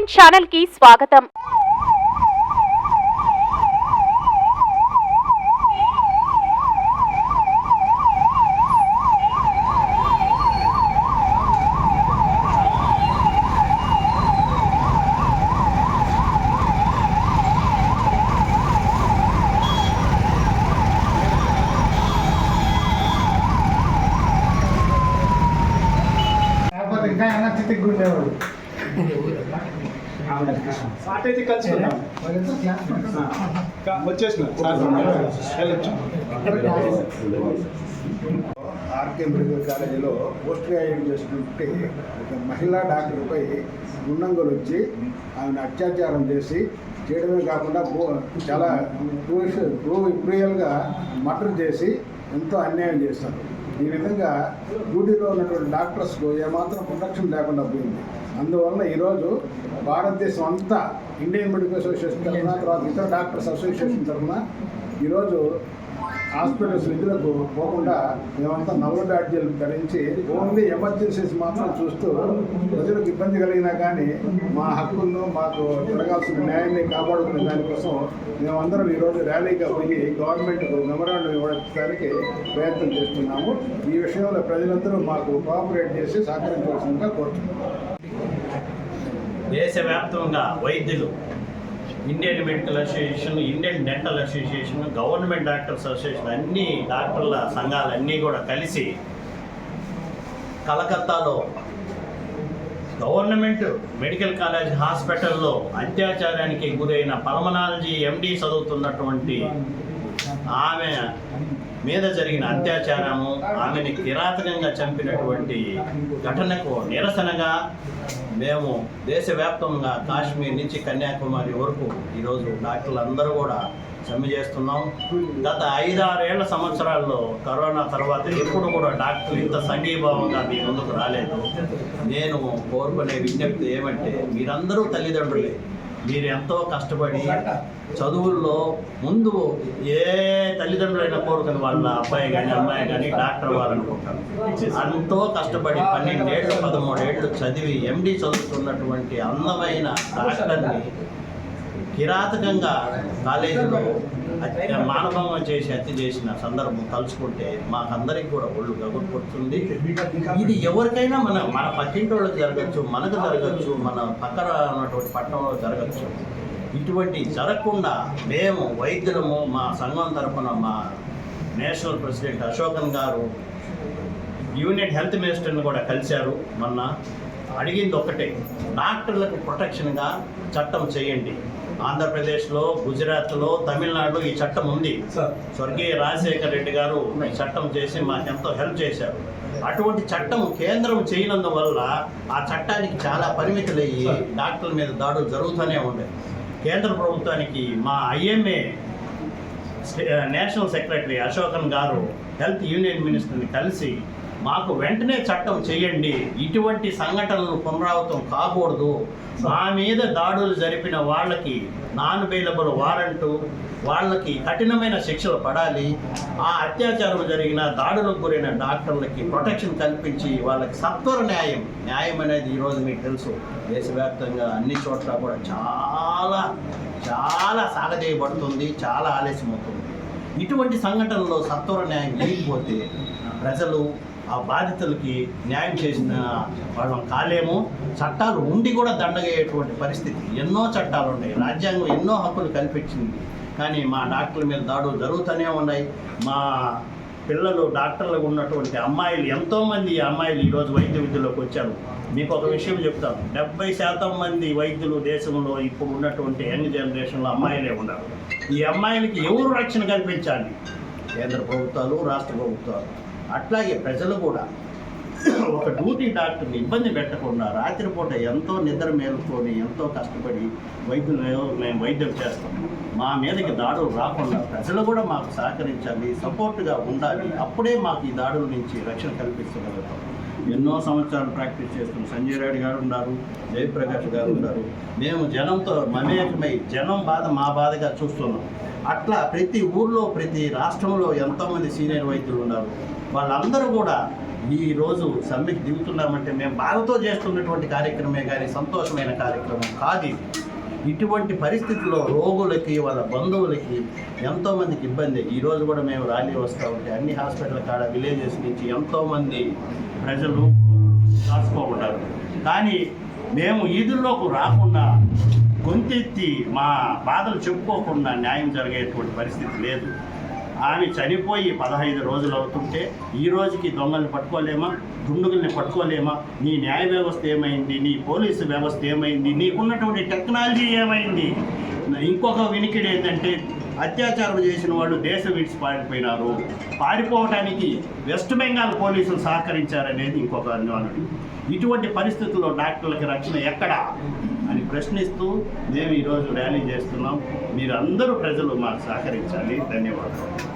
Nine channel కి స్వాగతం లేకపోతే ఇంకా ఏమైనా చితికి ఉండేవాడు కలుసుకుందాం. కా- వచ్చేసిన ఆర్కే మెడికల్ కాలేజీలో పోస్ట్ గ్రాడ్యుయేట్ చేసినట్టు ఒక మహిళా డాక్టర్పై గుండంగులు వచ్చి ఆమెను అత్యాచారం చేసి చేయడమే కాకుండా చాలా క్రూయల్గా మర్డర్ చేసి ఎంతో అన్యాయం చేస్తారు ఈ విధంగా డ్యూటీలో ఉన్నటువంటి డాక్టర్స్కు ఏమాత్రం ప్రొటెక్షన్ లేకుండా పోయింది. అందువల్ల ఈరోజు భారతదేశం అంతా ఇండియన్ మెడికల్ అసోసియేషన్ తరఫున తర్వాత ఇతర డాక్టర్స్ అసోసియేషన్ తరఫున ఈరోజు హాస్పిటల్స్ విధులకు పోకుండా మేమంతా నల్ల బ్యాడ్జీలు ధరించి ఓన్లీ ఎమర్జెన్సీస్ మాత్రం చూస్తూ ప్రజలకు ఇబ్బంది కలిగినా కానీ మా హక్కులను మాకు జరగాల్సిన న్యాయాన్ని కాపాడుకునే దానికోసం మేమందరం ఈరోజు ర్యాలీగా పోయి గవర్నమెంట్కు మెమరాండం ఇవ్వడానికి ప్రయత్నం చేస్తున్నాము. ఈ విషయంలో ప్రజలందరూ మాకు కోఆపరేట్ చేసి సహకరించవలసిందిగా కోరుతున్నాము. దేశవ్యాప్తంగా వైద్యులు Indian medical association Indian dental association government doctors association అన్ని డాక్టర్ల సంఘాలన్నీ కూడా కలిసి కలకత్తాలో గవర్నమెంట్ మెడికల్ కాలేజ్ హాస్పిటల్లో అత్యాచారానికి గురైన పల్మనాలజీ ఎండి చదువుతున్నటువంటి ఆమె మీద జరిగిన అత్యాచారము ఆమెని కిరాతకంగా చంపినటువంటి ఘటనకు నిరసనగా మేము దేశవ్యాప్తంగా కాశ్మీర్ నుంచి కన్యాకుమారి వరకు ఈరోజు డాక్టర్లు అందరూ కూడా సమ్మె చేస్తున్నాం. గత ఐదారేళ్ళ సంవత్సరాల్లో కరోనా తర్వాత ఎప్పుడు కూడా డాక్టర్లు ఇంత సంఘీభావంగా మీ ముందుకు రాలేదు. నేను కోరుకునే విజ్ఞప్తి ఏమంటే మీరందరూ తల్లిదండ్రులే. మీరు ఎంతో కష్టపడి చదువుల్లో ముందు ఏ తల్లిదండ్రులైనా కోరుకుని వాళ్ళ అబ్బాయి కానీ అమ్మాయి కానీ డాక్టర్ అవ్వాలనుకుంటారు. ఎంతో కష్టపడి పన్నెండేళ్ళు పదమూడేళ్ళు చదివి ఎండి చదువుతున్నటువంటి అందమైన డాక్టర్ని కిరాతకంగా కాలేజీలో మానభంగం చేసి హత్య చేసిన సందర్భం తలుచుకుంటే మాకందరికి కూడా ఒళ్ళు గగురుపడుతుంది ఇది ఎవరికైనా మన మన పక్కింటి వాళ్ళకి జరగచ్చు మనకు జరగచ్చు మన పక్కన ఉన్నటువంటి పట్టణంలో జరగచ్చు. ఇటువంటి జరగకుండా మేము వైద్యులము మా సంఘం తరపున మా నేషనల్ ప్రెసిడెంట్ అశోకన్ గారు యూనిట్ హెల్త్ మినిస్టర్ని కూడా కలిశారు మొన్న. అడిగింది ఒకటే డాక్టర్లకు ప్రొటెక్షన్గా చట్టం చేయండి. ఆంధ్రప్రదేశ్లో గుజరాత్లో తమిళనాడులో ఈ చట్టం ఉంది. స్వర్గీయ రాజశేఖర రెడ్డి గారు ఈ చట్టం చేసి మాకెంతో హెల్ప్ చేశారు. అటువంటి చట్టం కేంద్రం చేయనందువల్ల ఆ చట్టానికి చాలా పరిమితులయ్యి డాక్టర్ల మీద దాడులు జరుగుతూనే ఉండేవి కేంద్ర ప్రభుత్వానికి మా ఐఎంఏ నేషనల్ సెక్రటరీ అశోకన్ గారు హెల్త్ యూనియన్ మినిస్టర్ని కలిసి మాకు వెంటనే చట్టం చేయండి. ఇటువంటి సంఘటనలు పునరావృతం కాకూడదు. మా మీద దాడులు జరిపిన వాళ్ళకి నాన్ బెయిలబుల్ వారంటు వాళ్ళకి కఠినమైన శిక్షలు పడాలి. ఆ అత్యాచారం జరిగిన దాడులకు గురైన డాక్టర్లకి ప్రొటెక్షన్ కల్పించి వాళ్ళకి సత్వర న్యాయం. న్యాయం అనేది ఈరోజు మీకు తెలుసు. దేశవ్యాప్తంగా అన్ని చోట్ల కూడా చాలా చాలా సాగజేయబడుతుంది చాలా ఆలస్యం అవుతుంది ఇటువంటి సంఘటనలో సత్వర న్యాయం లేకపోతే ప్రజలు ఆ బాధితులకి న్యాయం చేసిన వాళ్ళం కాలేము చట్టాలు ఉండి కూడా దండగయ్యేటువంటి పరిస్థితి. ఎన్నో చట్టాలు ఉన్నాయి. రాజ్యాంగం ఎన్నో హక్కులు కల్పించింది. కానీ మా డాక్టర్ల మీద దాడులు జరుగుతూనే ఉన్నాయి. మా పిల్లలు డాక్టర్లకు ఉన్నటువంటి అమ్మాయిలు ఎంతోమంది అమ్మాయిలు ఈరోజు వైద్య విద్యలోకి వచ్చారు. మీకు ఒక విషయం చెప్తాను. డెబ్బై శాతం మంది వైద్యులు దేశంలో ఇప్పుడు ఉన్నటువంటి యంగ్ జనరేషన్లో అమ్మాయిలే ఉన్నారు. ఈ అమ్మాయిలకి ఎవరు రక్షణ కల్పించాలి? కేంద్ర ప్రభుత్వాలు రాష్ట్ర ప్రభుత్వాలు. అట్లాగే ప్రజలు కూడా ఒక డ్యూటీ డాక్టర్ని ఇబ్బంది పెట్టకుండా రాత్రిపూట ఎంతో నిద్ర మేలుకొని ఎంతో కష్టపడి వైద్యులు మేము వైద్యం చేస్తాం. మా మీదకి దాడులు రాకుండా ప్రజలు కూడా మాకు సహకరించాలి సపోర్ట్గా ఉండాలి. అప్పుడే మాకు ఈ దాడుల నుంచి రక్షణ కల్పించగలుగుతాం ఎన్నో సంవత్సరాలు ప్రాక్టీస్ చేస్తున్న సంజయ్ రెడ్డి గారు ఉన్నారు జయప్రకాష్ గారు ఉన్నారు. మేము జనంతో మమేకమై జనం బాధ మా బాధగా చూస్తున్నాం. అట్లా ప్రతి ఊర్లో ప్రతి రాష్ట్రంలో ఎంతోమంది సీనియర్ వైద్యులు ఉన్నారు. వాళ్ళందరూ కూడా ఈ రోజు సమ్మెకి దిగుతున్నామంటే మేము బాధతో చేస్తున్నటువంటి కార్యక్రమే కానీ సంతోషమైన కార్యక్రమం కాదు ఇటువంటి పరిస్థితుల్లో రోగులకి వాళ్ళ బంధువులకి ఎంతోమందికి ఇబ్బంది. ఈ రోజు కూడా మేము ర్యాలీ వస్తూ ఉంటే అన్ని హాస్పిటల్ కాడ విలేజెస్ నుంచి ఎంతోమంది ప్రజలు కాసుకోకుంటారు కానీ మేము ఈదుల్లోకి రాకుండా గొంతెత్తి మా బాధలు చెప్పుకోకుండా న్యాయం జరిగేటువంటి పరిస్థితి లేదు. ఆమె చనిపోయి పదహైదు రోజులు అవుతుంటే ఈ రోజుకి దొంగల్ని పట్టుకోలేమా? దుండుగుల్ని పట్టుకోలేమా? నీ న్యాయ వ్యవస్థ ఏమైంది? నీ పోలీసు వ్యవస్థ ఏమైంది? నీకున్నటువంటి టెక్నాలజీ ఏమైంది? ఇంకొక వినికిడి ఏంటంటే అత్యాచారం చేసిన వాళ్ళు దేశం విడిచి పారిపోయినారు. పారిపోవడానికి వెస్ట్ బెంగాల్ పోలీసులు సహకరించారనేది ఇంకొక అనుమానం. ఇటువంటి పరిస్థితుల్లో డాక్టర్లకి రక్షణ ఎక్కడ? అని ప్రశ్నిస్తూ మేము ఈరోజు ర్యాలీ చేస్తున్నాం. మీరందరూ ప్రజలు మాకు సహకరించాలి. ధన్యవాదాలు.